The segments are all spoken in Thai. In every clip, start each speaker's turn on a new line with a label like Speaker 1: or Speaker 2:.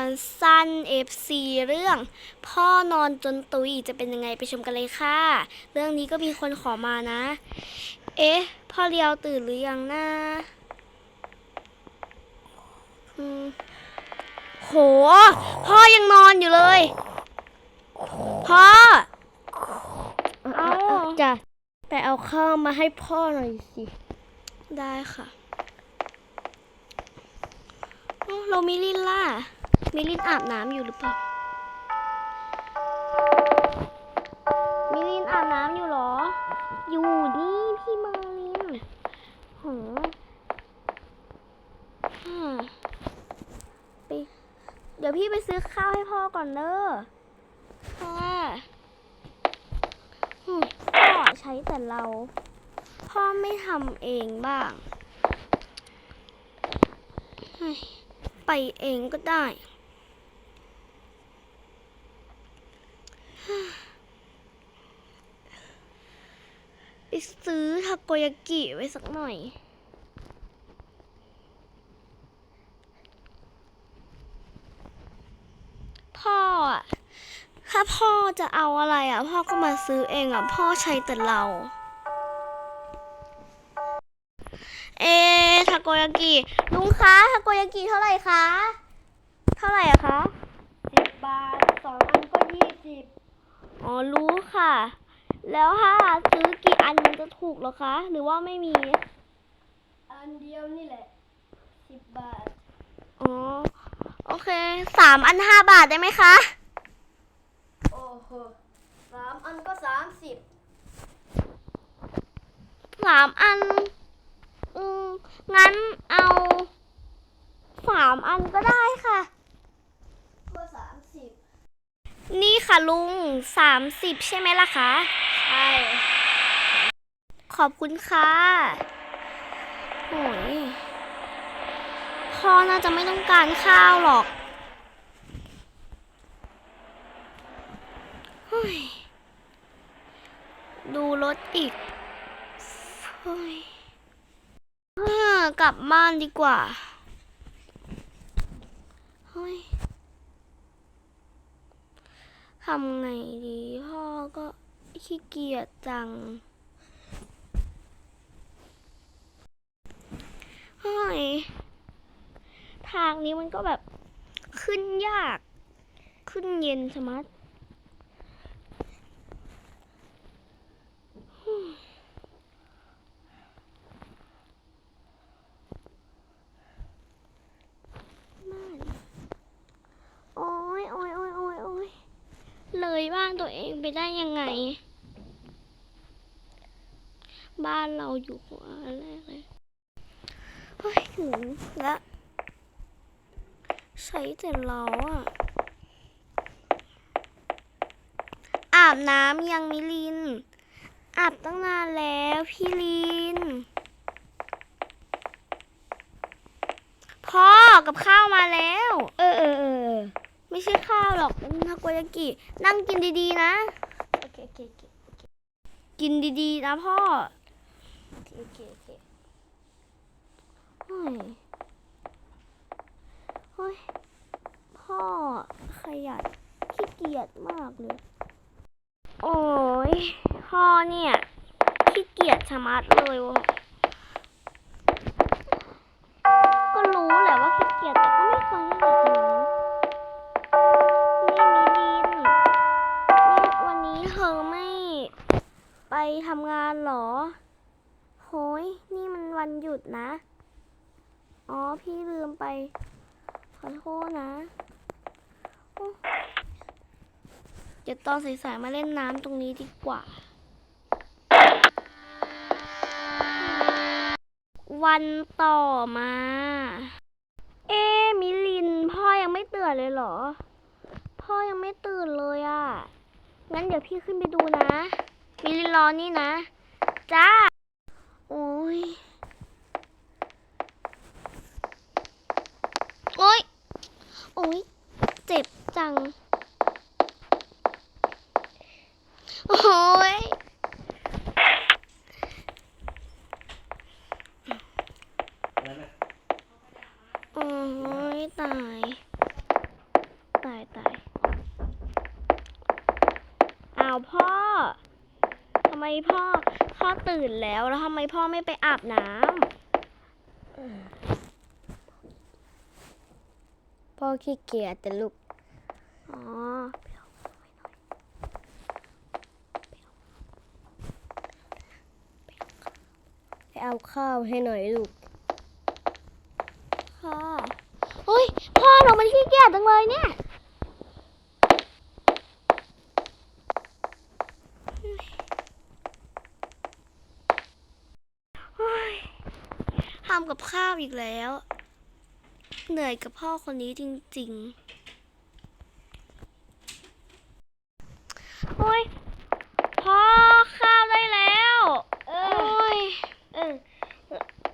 Speaker 1: รสั้น FC เรื่อง พ่อนอนจนตุยจะเป็นยังไงไปชมกันเลยค่ะ เรื่องนี้ก็มีคนขอมานะ เอ๊ะ พ่อเลียวตื่นหรือยังนะอืมโห พ่อยังนอนอยู่เลย พ่อ เอา
Speaker 2: จ้ะไปเอาข้าวมาให้พ่อหน่อยสิ
Speaker 1: ได้ค่ะ เอ้าเรามิลินล่ะมิลินอาบน้ำอยู่หรือเปล่ามิลินอาบน้ำอยู่เหรอ อยู่นี่พี่มาลินโหอ่าไปเดี๋ยวพี่ไปซื้อข้าวให้พ่อก่อนเด้อเพราะว่าอืมพ่อใช้แต่เรา พ่อไม่ทำเองบ้างเฮ้ย ไปเองก็ได้ ไปซื้อทาโกยากิไว้สักหน่อย พ่อถ้าพ่อจะเอาอะไรอะ พ่อก็มาซื้อเองอะ พ่อใช้แต่เรา เอทาโกยากิลุงคะทาโกยากิเท่าไหร่คะ เท่าไหร่อะคะ
Speaker 2: สิบบาทสองอันก็ยี่สิบ
Speaker 1: อ๋อรู้ค่ะ แล้วถ้าซื้อกี่อันมันจะถูกเหรอคะ หรือว่าไม่มี
Speaker 2: อันเดียวนี่แหละสิบบาท
Speaker 1: อ๋อ โอเคสามอันห้าบาทได้ไหมคะ
Speaker 2: โอ้โหสามอันก็สามสิบ
Speaker 1: สามอันอืม งั้นเอาสามอันก็ได้ค่ะ
Speaker 2: ก็สามสิบ
Speaker 1: นี่ค่ะลุงสามสิบใช่ไหมล่ะคะ
Speaker 2: ใช่
Speaker 1: ขอบคุณค่ะโอ้ยพ่อน่าจะไม่ต้องการข้าวหรอกเฮ้ยดูรถอีกเฮ้ยเฮ้ อกลับบ้านดีกว่าเฮ้ยทำไงดีพ่อก็ขี้เกียจจังเฮ้ยทางนี้มันก็แบบขึ้นยาก ขึ้นเย็นชะมัดฮึ่มบ้านโอ้ยโอ้ยโอ้ยโอ้ยโอ้ย เลยบ้านตัวเองไปได้ยังไง บ้านเราอยู่หัวแรกเลยเฮ้ยถึงแล้วใช้แต่เราอะอาบน้ำยังมิลิน อาบตั้งนานแล้วพี่ลิน พ่อกับข้าวมาแล้ว
Speaker 2: เออเออเออ
Speaker 1: ไม่ใช่ข้าวหรอกเป็นทาโกยากินั่งกินดีๆนะ
Speaker 2: โอเคโอเคโอเค
Speaker 1: กินดีๆนะพ่อ
Speaker 2: โอเคโอเคโอเค
Speaker 1: เฮ้ยเฮ้ยพ่อขยันขี้เกียจมากเลย โอ้ยพ่อเนี่ยขี้เกียจชะมัดเลยวะก็รู้แหละว่าขี้เกียจแต่ก็ไม่เคยขี้เกีย ทำงานเหรอ โหย นี่มันวันหยุดนะ อ๋อ พี่ลืมไป ขอโทษนะเดี๋ยวตอนสายๆมาเล่นน้ำตรงนี้ดีกว่า วันต่อมา เอ๊ะมิลิน พ่อยังไม่ตื่นเลยเหรอ พ่อยังไม่ตื่นเลยอะ่ะ งั้นเดี๋ยวพี่ขึ้นไปดูนะ มิลินรอนี่นะ จ้า โอ้ย โอ้ย โอ้ย เจ็บจัง โอ้ย พ่อ พ่อ ตื่นแล้วแล้วทำไมพ่อไม่ไปอาบน้
Speaker 2: พ่อขี้เกียจแต่ลูกำ
Speaker 1: อ๋อ
Speaker 2: ไปเอาข้าวให้หน่อยลูก
Speaker 1: ค่ะเฮ้ย พ่อเรามันขี้เกียจจังเลยเนี่ย เฮ้ยทำกับข้าวอีกแล้ว เหนื่อยกับพ่อคนนี้จริงๆโอ้ยพ่อข้าวได้แล้ว
Speaker 2: เอ
Speaker 1: โอ้ย
Speaker 2: เออ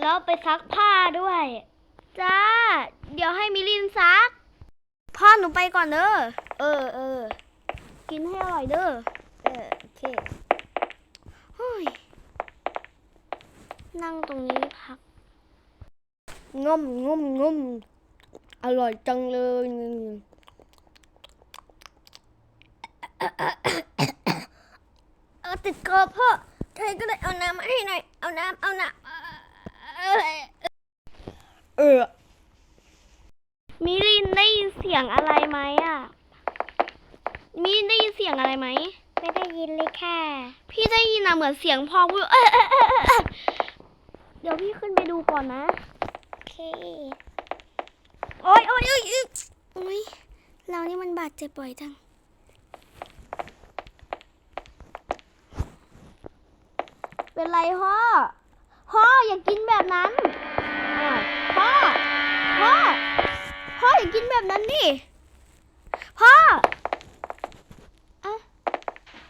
Speaker 2: แล้วไปซักผ้าด้วย
Speaker 1: จ้า เดี๋ยวให้มิลินซัก พ่อหนูไปก่อนเด้อ
Speaker 2: เออเออ
Speaker 1: กินให้อร่อยเด้อ
Speaker 2: เออโอเค
Speaker 1: เฮ้ยนั่งตรงนี้พัก
Speaker 2: งมงมงมอร่อยจังเลยเออติดคอพ่อใครก็ได้เอาน้ำมาให้หน่อย เอาน้ำ เอาน้ำเออเออ
Speaker 1: มิลินได้ยินเสียงอะไรไหมอะ มิลินได้ยินเสียงอะไรไหม
Speaker 2: ไม่ได้ยินเลยค่ะ
Speaker 1: พี่ได้ยินอะเหมือนเสียงพ่อพูดเอ้ยเอ้ยเอ้ยเอ้ยเอ้ยเดี๋ยวพี่ขึ้นไปดูก่อนนะ
Speaker 2: โอ เค
Speaker 1: โอ๊ยโอ๊ยโอ๊ยโอ๊ยเรานี่มันบาดเจ็บบ่อยจังเป็นไรพ่อ พ่ออย่ากินแบบนั้น พ่อ พ่อ พ่ออย่ากินแบบนั้นดิ พ่ออะ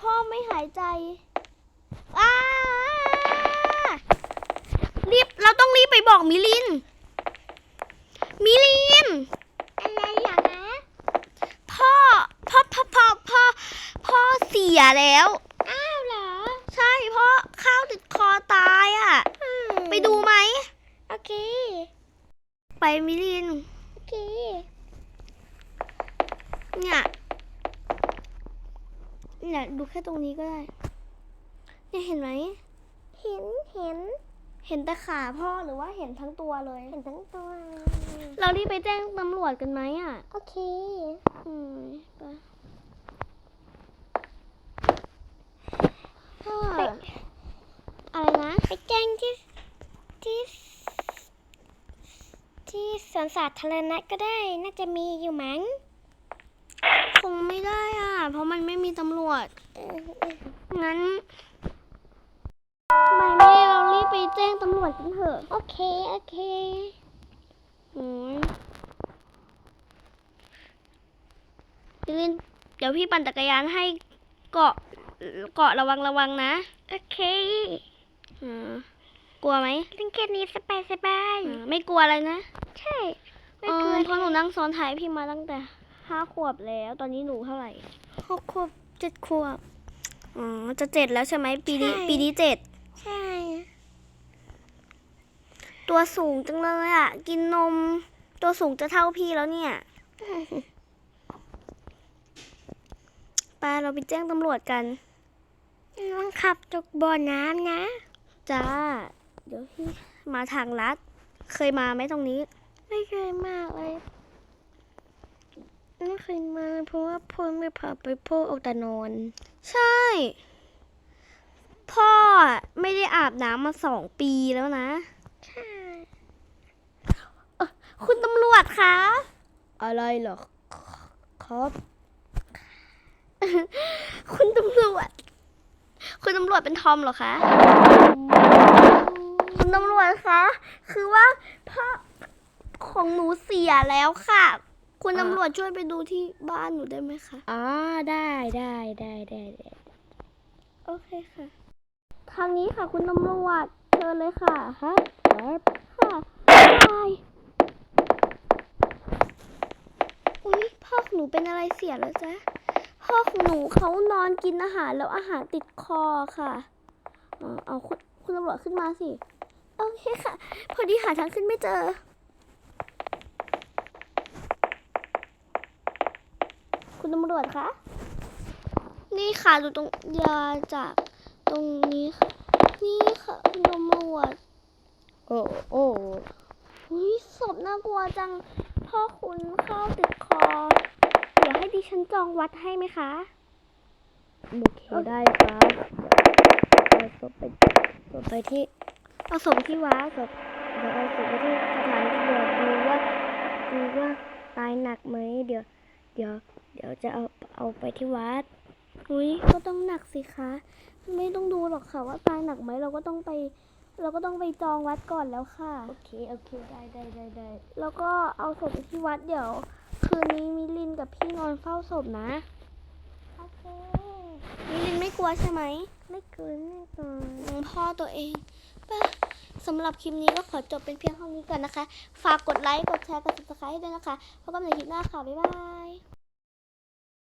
Speaker 1: พ่อไม่หายใจอ้ารีบ เราต้องรีบไปบอกมิลิน มิลิน
Speaker 2: อะไรเหรอนะ
Speaker 1: พ่อพ่อพ่อพ่อพ่อพ่อเสียแล้ว
Speaker 2: อ้าวเหรอ
Speaker 1: ใช่พ่อข้าวติดคอตายอะไปดูไหม
Speaker 2: โอเค
Speaker 1: ไปมิลิน
Speaker 2: โอเค
Speaker 1: เนี่ย เนี่ย ดูแค่ตรงนี้ก็ได้ เนี่ยเห็นไหม
Speaker 2: เห็นเห็น
Speaker 1: เห็นแต่ขาพ่อหรือว่าเห็นทั้งตัวเลย
Speaker 2: เห็นทั้งตัว
Speaker 1: เรารีบไปแจ้งตำรวจกันไหมอะ
Speaker 2: โอเค
Speaker 1: อืมไปพ่อ
Speaker 2: ไป
Speaker 1: อะไรนะ
Speaker 2: ไปแจ้งที่ที่ ที่สวนสาธารณะก็ได้ น่าจะมีอยู่มั้ง
Speaker 1: คงไม่ได้อะ เพราะมันไม่มีตำรวจ
Speaker 2: เออเออ
Speaker 1: งั้น ไม่ไม่เรารีบไปแจ้งตำรวจกันเถอะ
Speaker 2: โอเค โอเค
Speaker 1: โอ้ยพี่ลินเดี๋ยวพี่ปั่นจักรยานให้เกาะเกาะระวังระวังนะ
Speaker 2: โอเค
Speaker 1: อ่ากลัวไหม
Speaker 2: เล่นแค่นี้สบายสบาย
Speaker 1: อ่าไม่กลัวอะไรนะ
Speaker 2: ใช่ ไม่
Speaker 1: เอก
Speaker 2: ลัว
Speaker 1: อเพราะหนูนั่งซ้อนท้ายพี่มาตั้งแต่ห้าขวบแล้ว ตอนนี้หนูเท่าไหร่
Speaker 2: หกขวบเจ็ดขวบ
Speaker 1: อ๋อ จะเจ็ดแล้วใช่ไหมปีนี้
Speaker 2: ใช่
Speaker 1: ปีนี้เจ็ด
Speaker 2: ใช่
Speaker 1: ตัวสูงจังเลยอะ กินนม ตัวสูงจะเท่าพี่แล้วเนี่ยไปเราไปแจ้งตำรวจกัน
Speaker 2: ต้องขับจกบ่อน้ำนะ
Speaker 1: จ้า เดี๋ยวพี่มาทางลัด เคยมาไหมตรงนี้
Speaker 2: ไม่เคยมากเลยไม่เคยมาเพราะว่าพ่อไม่พาไปพ่อเอาแต่นอน
Speaker 1: ใช่ พ่อไม่ได้อาบน้ำมาสองปีแล้วนะ
Speaker 2: ใช่
Speaker 1: คุณตำรวจคะ
Speaker 2: อะไรเหรอครับ
Speaker 1: คุณตำรวจ คุณตำรวจเป็นทอมเหรอคะ คุณตำรวจคะ คือว่าพ่อของหนูเสียแล้วค่ะ คุณตำรวจช่วยไปดูที่บ้านหนูได้ไหมคะ
Speaker 2: อ๋อ ได้ได้ได้ได้ได้
Speaker 1: โอเคค่ะ ทางนี้ค่ะ คุณตำรวจเชิญเลยค่ะ
Speaker 2: ครับ ครับ
Speaker 1: ค่ะบายอุ้ย พ่อของหนูเป็นอะไรเสียแล้วจ๊ะพ่อของหนูเขานอนกินอาหารแล้วอาหารติดคอค่ะเออเอาคุณคุณตำรวจขึ้นมาสิ โอเคค่ะ พอดีหาทางขึ้นไม่เจอ คุณตำรวจคะนี่ค่ะดูตรงยาจากตรงนี้ค่ะนี่ค่ะคุณตำรวจ
Speaker 2: โอ้โอ้
Speaker 1: อุ้ยศพน่ากลัวจังพ่อคุณเข้าติดคอ เดี๋ยวให้ดิฉันจองวัดให้ไหมคะ
Speaker 2: โอเคได้ครับเดี๋ยวเอาศพไปศพไปที่
Speaker 1: เอาศพที่วัด
Speaker 2: ศพเดี๋ยวเอาศพไปที่สถานีตำรวจดูว่าดูว่าตายหนักไหมเดี๋ยว เดี๋ยว เดี๋ยวจะเอาเอาไปที่วัด
Speaker 1: อุ้ยก็ต้องหนักสิคะ ไม่ต้องดูหรอกค่ะว่าตายหนักไหมเราก็ต้องไป เราก็ต้องไปจองวัดก่อนแล้วค่ะ
Speaker 2: โอเค โอเค ได้ได้ได้ได้
Speaker 1: แล้วก็เอาศพไปที่วัดเดี๋ยว คืนนี้มิลินกับพี่นอนเฝ้าศพนะ
Speaker 2: โอเค
Speaker 1: มิลินไม่กลัวใช่ไหม
Speaker 2: ไม่เกินไม่เกิน
Speaker 1: อืมพ่อตัวเองป่ะสำหรับคลิปนี้ก็ขอจบเป็นเพียงเท่านี้ก่อนนะคะ ฝากกดไลค์ กดแชร์ กด subscribe ให้ด้วยนะคะ พบกันใหม่คลิปหน้าค่ะ บ๊ายบาย